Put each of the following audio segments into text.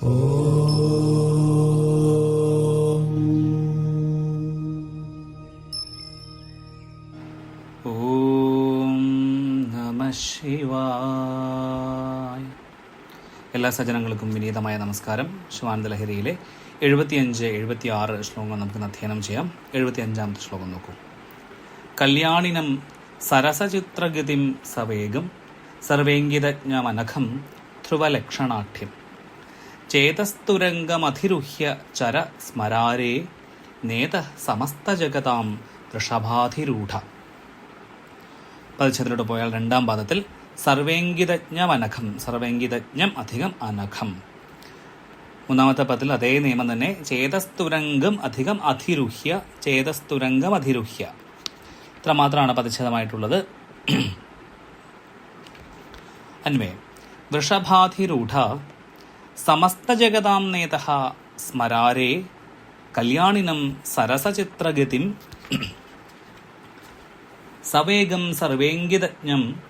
ശിവായ. എല്ലാ സജ്ജനങ്ങൾക്കും വിനീതമായ നമസ്കാരം. ശിവാനന്ദ ലഹരിയിലെ എഴുപത്തിയഞ്ച് എഴുപത്തി ആറ് ശ്ലോകങ്ങൾ നമുക്ക് അധ്യയനം ചെയ്യാം. എഴുപത്തി അഞ്ചാമത്തെ ശ്ലോകം നോക്കൂ. കല്യാണിനം സരസചിത്രഗതിം സവേഗം സർവേങ്കിതജ്ഞമനഖം ധ്രുവലക്ഷണാഠ്യം. ചേതസ്തുരംഗമധിരുഹ്യ ചര സ്മരാരേ നേത സമസ്തജഗതാം വൃഷഭാധിരൂഢ പതിച്ചതിലോട്ട് പോയാൽ രണ്ടാം പാദത്തിൽ സർവേങ്കിതജ്ഞമനഘം സർവേങ്കിതജ്ഞം അധികം അനഘം മൂന്നാമത്തെ പദത്തിൽ അതേ നിയമം തന്നെ ചേതസ്തുരംഗം അധികം അധിരുഹ്യ ചേതസ്തുരംഗം അധിരുഹ്യ. ഇത്ര മാത്രമാണ് പതിച്ഛേദമായിട്ടുള്ളത് അന്വയം വൃഷഭാധിരൂഢ സമസ്തജഗതാം നേത സ്മരാരേ കല്യാണിനം സരസചിത്രഗതിം സവേഗം സർവേങ്കിതജ്ഞം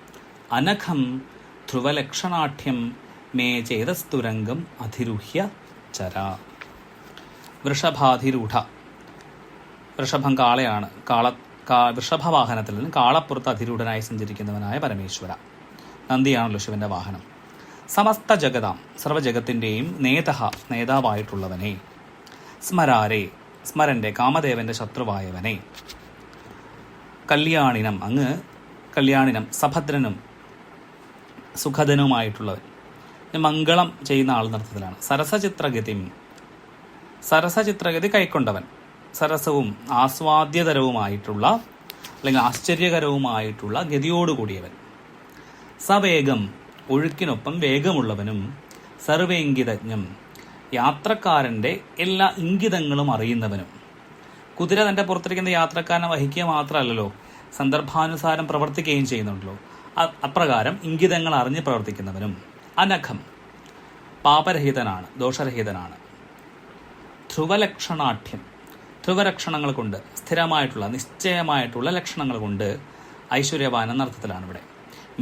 അനഖം ധ്രുവലക്ഷണാഠ്യം മേ ചേതസ്തുരംഗം അധിരുഹ്യ ചര. വൃഷഭാധിരൂഢ വൃഷഭം കാളയാണ്. കാള കാ വൃഷഭവാഹനത്തിൽ നിന്ന് കാളപ്പുറത്ത് അധിരൂഢനായി സഞ്ചരിക്കുന്നവനായ പരമേശ്വര. നന്ദിയാണല്ലോ ശിവന്റെ വാഹനം. സമസ്ത ജഗതാം സർവജഗത്തിന്റെയും നേതഹ നേതാവായിട്ടുള്ളവനെ. സ്മരാരെ സ്മരന്റെ കാമദേവന്റെ ശത്രുവായവനെ. കല്യാണിനം അങ്ങ് കല്യാണിനം സഭദ്രനും സുഖദനുമായിട്ടുള്ളവൻ. മംഗളം ചെയ്യുന്ന ആൾ നൃത്തത്തിലാണ് സരസചിത്രഗതി സരസചിത്രഗതി കൈക്കൊണ്ടവൻ. സരസവും ആസ്വാദ്യതരവുമായിട്ടുള്ള അല്ലെങ്കിൽ ആശ്ചര്യകരവുമായിട്ടുള്ള ഗതിയോടുകൂടിയവൻ. സവേഗം ഒഴുക്കിനൊപ്പം വേഗമുള്ളവനും സർവേങ്കിതജ്ഞം യാത്രക്കാരന്റെ എല്ലാ ഇംഗിതങ്ങളും അറിയുന്നവനും. കുതിര തന്റെ പുറത്തിരിക്കുന്ന യാത്രക്കാരനെ വഹിക്കുക മാത്രമല്ലല്ലോ സന്ദർഭാനുസാരം പ്രവർത്തിക്കുകയും ചെയ്യുന്നുണ്ടല്ലോ. അപ്രകാരം ഇംഗിതങ്ങൾ അറിഞ്ഞ് പ്രവർത്തിക്കുന്നവനും. അനഘം പാപരഹിതനാണ് ദോഷരഹിതനാണ്. ധ്രുവലക്ഷണാഠ്യം ധ്രുവലക്ഷണങ്ങൾ കൊണ്ട് സ്ഥിരമായിട്ടുള്ള നിശ്ചയമായിട്ടുള്ള ലക്ഷണങ്ങൾ കൊണ്ട് ഐശ്വര്യവാൻ നടത്തത്തിലാണ് ഇവിടെ.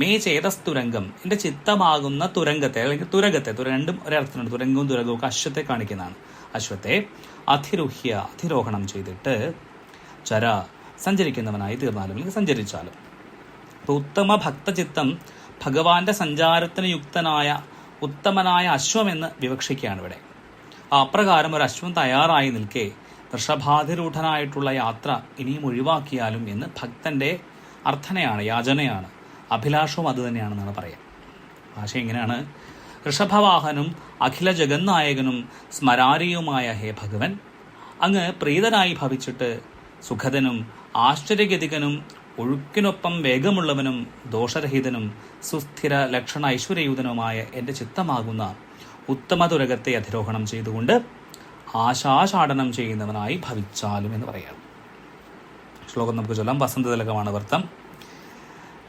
മേ ചേതസ്തുരംഗം എന്റെ ചിത്തമാകുന്ന തുരങ്കത്തെ അല്ലെങ്കിൽ തുരകത്തെ തുര രണ്ടും ഒരർത്ഥമുണ്ട് തുരങ്കവും തുരകവും ഒക്കെ അശ്വത്തെ കാണിക്കുന്നതാണ്. അശ്വത്തെ അതിരുഹ്യ അധിരോഹണം ചെയ്തിട്ട് ചര സഞ്ചരിക്കുന്നവനായി തീർന്നാലും അല്ലെങ്കിൽ സഞ്ചരിച്ചാലും. അപ്പൊ ഉത്തമ ഭക്തചിത്തം ഭഗവാന്റെ സഞ്ചാരത്തിന് യുക്തനായ ഉത്തമനായ അശ്വമെന്ന് വിവക്ഷിക്കുകയാണ് ഇവിടെ. അപ്രകാരം ഒരു അശ്വം തയ്യാറായി നിൽക്കെ വൃഷഭാധിരൂഢനായിട്ടുള്ള യാത്ര ഇനിയും ഒഴിവാക്കിയാലും എന്ന് ഭക്തന്റെ അർത്ഥനയാണ് യാചനയാണ്. അഭിലാഷവും അതുതന്നെയാണെന്നാണ് പറയാം ഭാഷ ഇങ്ങനെയാണ് ഋഷഭവാഹനും അഖില ജഗന്നായകനും സ്മരാരിയുമായ ഹേ ഭഗവൻ. അങ്ങ് പ്രീതനായി ഭവിച്ചിട്ട് സുഖതനും ആശ്ചര്യഗതികനും ഒഴുക്കിനൊപ്പം വേഗമുള്ളവനും ദോഷരഹിതനും സുസ്ഥിര ലക്ഷണ ഐശ്വര്യയൂതനുമായ എന്റെ ചിത്തമാകുന്ന ഉത്തമ തുരകത്തെ അധിരോഹണം ചെയ്തുകൊണ്ട് ആശാചാടനം ചെയ്യുന്നവനായി ഭവിച്ചാലും എന്ന് പറയാം. ശ്ലോകം നമുക്ക് ചൊല്ലാം. വസന്തതിലകമാണ് വൃത്തം.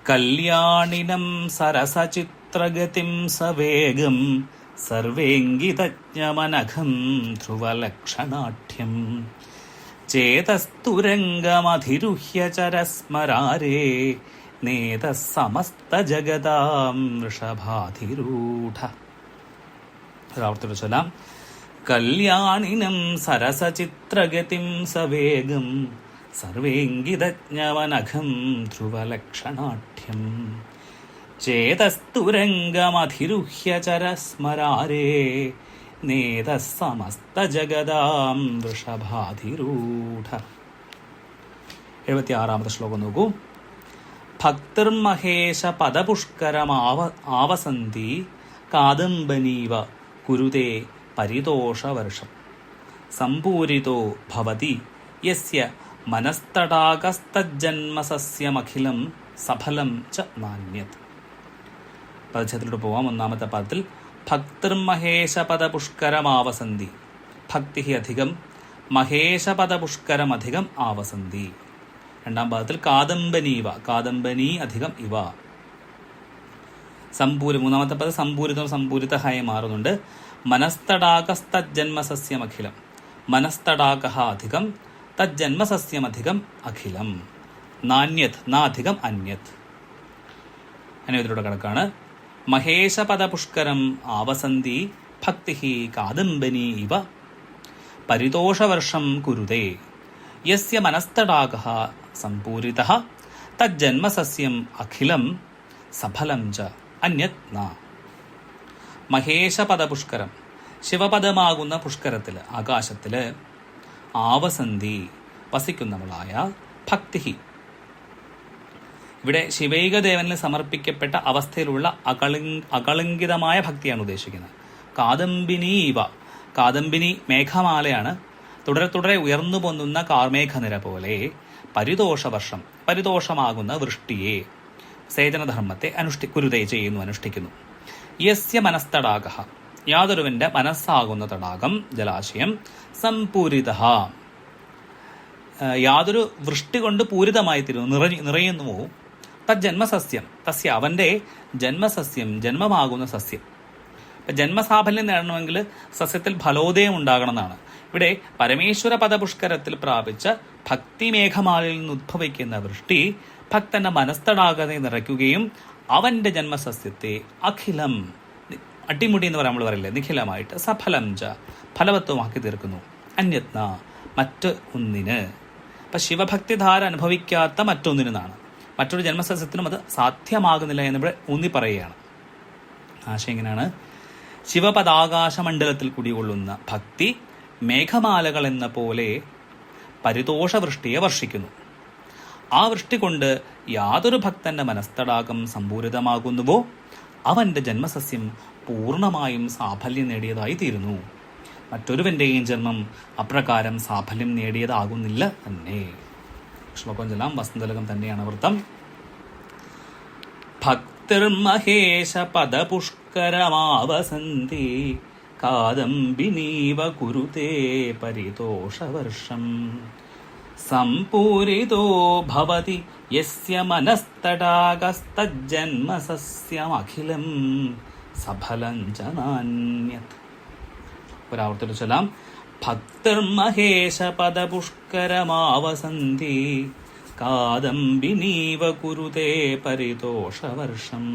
കല്യാണിനം സരസചിത്രഗതിം സവേഗം സർവേങ്കിതജ്ഞമനഘം ധ്രുവലക്ഷണാഠ്യം. ചേതസ്തുരംഗമധിരുഹ്യ ചരസ്മരാരേ നേത സമസ്തജഗതാം വൃഷഭാധിരൂഢ ഒരാവർത്തിയുടെ ചൊല്ലാം കല്യാണിനം സരസചിത്രഗതിം സവേഗം സർവേങ്കിതജ്ഞവനഘം ധ്രുവലക്ഷണാഠ്യം. ചേതസ്തുരംഗമധിരുഹ്യ ചരസ്മരാരേ നേത സമസ്തജഗതാം വൃഷഭാധിരൂഢ എഴുപത്തിയാറാമത്തെ ശ്ലോകം നോക്കൂ. ഭക്തിർമഹേശ പദപുഷ്കരമാവ ആവസന്തി കാദംബനീവ കുരുതേ പരിതോഷവർഷം. സമ്പൂരിതോ ഭവതി യസ്യ മനസ്തടാകസ്തജന്മസസ്യമഖിലം സഫലം ച നാണ്യത് പദച്ഛത്തിലോട്ട് പോവാം. ഒന്നാമത്തെ പദത്തിൽ ഭക്തിർമഹേശപദപുഷ്കരമാവസന്തി ഭക്തി അധികം മഹേശപദപുഷ്കരമധികം ആവസന്തി രണ്ടാം പാദത്തിൽ ഇവ കാദംബനി അധികം ഇവ. സമ്പൂരി മൂന്നാമത്തെ പദം സമ്പൂരിതം സമ്പൂരിതഹായി മാറുന്നുണ്ട്. മനസ്തടാകസ്തജന്മസസ്യമഖിലം മനസ്തടാക അധികം തജ്ജന്മസസ്യമധികം അഖിലം. നാന്യത് നാധികം അന്യത്. അനുവദിലൂടെ മഹേശപദ മഹേശപദപുഷ്കരം ആവസന്തി ഭക്തി കാദംബനി ഇവ. പരിതോഷവർഷം കുരുതേ. യസ്യ മനസ്തടാക സമ്പൂരിത. തജ്ജന്മസസ്യം അഖിലം സഫലം ച അന്യത് ന മഹേശപദപുഷ്കരം. ശിവപദമാകുന്ന പുഷ്കരത്തിൽ ആകാശത്തിൽ ആവസന്തി വസിക്കുന്നവളായ ഭക്തി ഇവിടെ ശിവൈക ദേവനിൽ സമർപ്പിക്കപ്പെട്ട അവസ്ഥയിലുള്ള അകളി അകളങ്കിതമായ ഭക്തിയാണ് ഉദ്ദേശിക്കുന്നത്. കാദംബിനി ഇവ. കാദംബിനി മേഘമാലയാണ് തുടരെ തുടരെ ഉയർന്നു പൊന്നുന്ന കാർമേഘനിര പോലെ പരിതോഷവർഷം പരിതോഷമാകുന്ന വൃഷ്ടിയെ സേചനധർമ്മത്തെ അനുഷ്ഠി കുരുതേ ചെയ്യുന്നു അനുഷ്ഠിക്കുന്നു. യസ്യ മനസ്തടാക. യാതൊരുവന്റെ മനസ്സാകുന്ന തടാകം ജലാശയം സംപൂരിത യാതൊരു വൃഷ്ടി കൊണ്ട് പൂരിതമായി തീരുന്നു നിറഞ്ഞു നിറയുന്നുവോ? തജ്ജന്മസസ്യം തസ്യ അവന്റെ ജന്മസസ്യം ജന്മമാകുന്ന സസ്യം. ജന്മസാഫല്യം നേടണമെങ്കിൽ സസ്യത്തിൽ ഫലോദയം ഉണ്ടാകണമെന്നാണ്. ഇവിടെ പരമേശ്വര പദപുഷ്കരത്തിൽ പ്രാപിച്ച ഭക്തിമേഘമാലയിൽ നിന്ന് ഉദ്ഭവിക്കുന്ന വൃഷ്ടി ഭക്തന്റെ മനസ്തടാകതെ നിറയ്ക്കുകയും അവന്റെ ജന്മസസ്യത്തെ അഖിലം അട്ടിമുടി എന്ന് പറയാൻ നമ്മൾ പറയില്ലേ നിഖിലമായിട്ട് സഫലം ച ഫലവത്വമാക്കി തീർക്കുന്നു. അന്യത്ന മറ്റ് ഒന്നിന് ഇപ്പൊ ശിവഭക്തിധാര അനുഭവിക്കാത്ത മറ്റൊന്നിനാണ് മറ്റൊരു ജന്മസസ്യത്തിനും അത് സാധ്യമാകുന്നില്ല എന്നിവിടെ ഊന്നി പറയുകയാണ് ആശയം എങ്ങനെയാണ് ശിവപതാകാശമണ്ഡലത്തിൽ കുടികൊള്ളുന്ന ഭക്തി മേഘമാലകൾ എന്ന പോലെ പരിതോഷവൃഷ്ടിയെ വർഷിക്കുന്നു. ആ വൃഷ്ടി കൊണ്ട് യാതൊരു ഭക്തന്റെ മനസ്തടാകം സമ്പൂരിതമാകുന്നുവോ? അവന്റെ ജന്മസസ്യം പൂർണമായും സാഫല്യം നേടിയതായി തീരുന്നു. മറ്റൊരുവന്റെയും ജന്മം അപ്രകാരം സാഫല്യം നേടിയതാകുന്നില്ല തന്നെ. ശ്ലോകം ചെല്ലാം വസന്തലകം തന്നെയാണ് വൃത്തം. ഭക്തിർമഹേശ പദപുഷ്കരമാവസന്തി കാദംബിനീവ കുരുതേ പരിതോഷവർഷം. സംപൂരിതോ ഭവതി യസ്യ മനസ്തടാകസ്തജ്ജന്മസസ്യമഖിലം സഫലം ച നാന്യത് ഒരാവർത്തിട്ട് ചൊല്ലാം. ഭക്തിർമഹേശ പദപുഷ്കരമാവസന്തി കാദംബിനീവ കുരുതേ പരിതോഷവർഷം.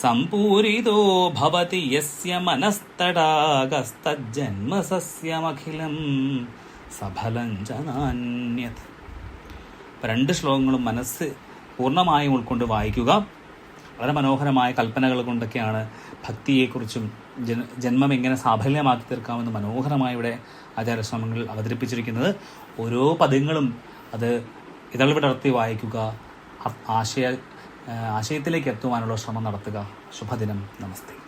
സമ്പൂരിതോ ഭവതി യസ്യ മനസ്തടാകസ്തജ്ജന്മസസ്യമഖിലം സഫലം ജനാന്യത്. രണ്ട് ശ്ലോകങ്ങളും മനസ്സ് പൂർണമായും ഉൾക്കൊണ്ട് വായിക്കുക. വളരെ മനോഹരമായ കൽപ്പനകൾ കൊണ്ടൊക്കെയാണ് ഭക്തിയെക്കുറിച്ചും ജന ജന്മം എങ്ങനെ സാഫല്യമാക്കി തീർക്കാമെന്ന് മനോഹരമായി ഇവിടെ ആചാരശ്രമങ്ങൾ അവതരിപ്പിച്ചിരിക്കുന്നത്. ഓരോ പദങ്ങളും അത് ഇതളവിടർത്തി വായിക്കുക ആശയ ആശയത്തിലേക്ക് എത്തുവാനുള്ള ശ്രമം നടത്തുക. ശുഭദിനം. നമസ്തേ.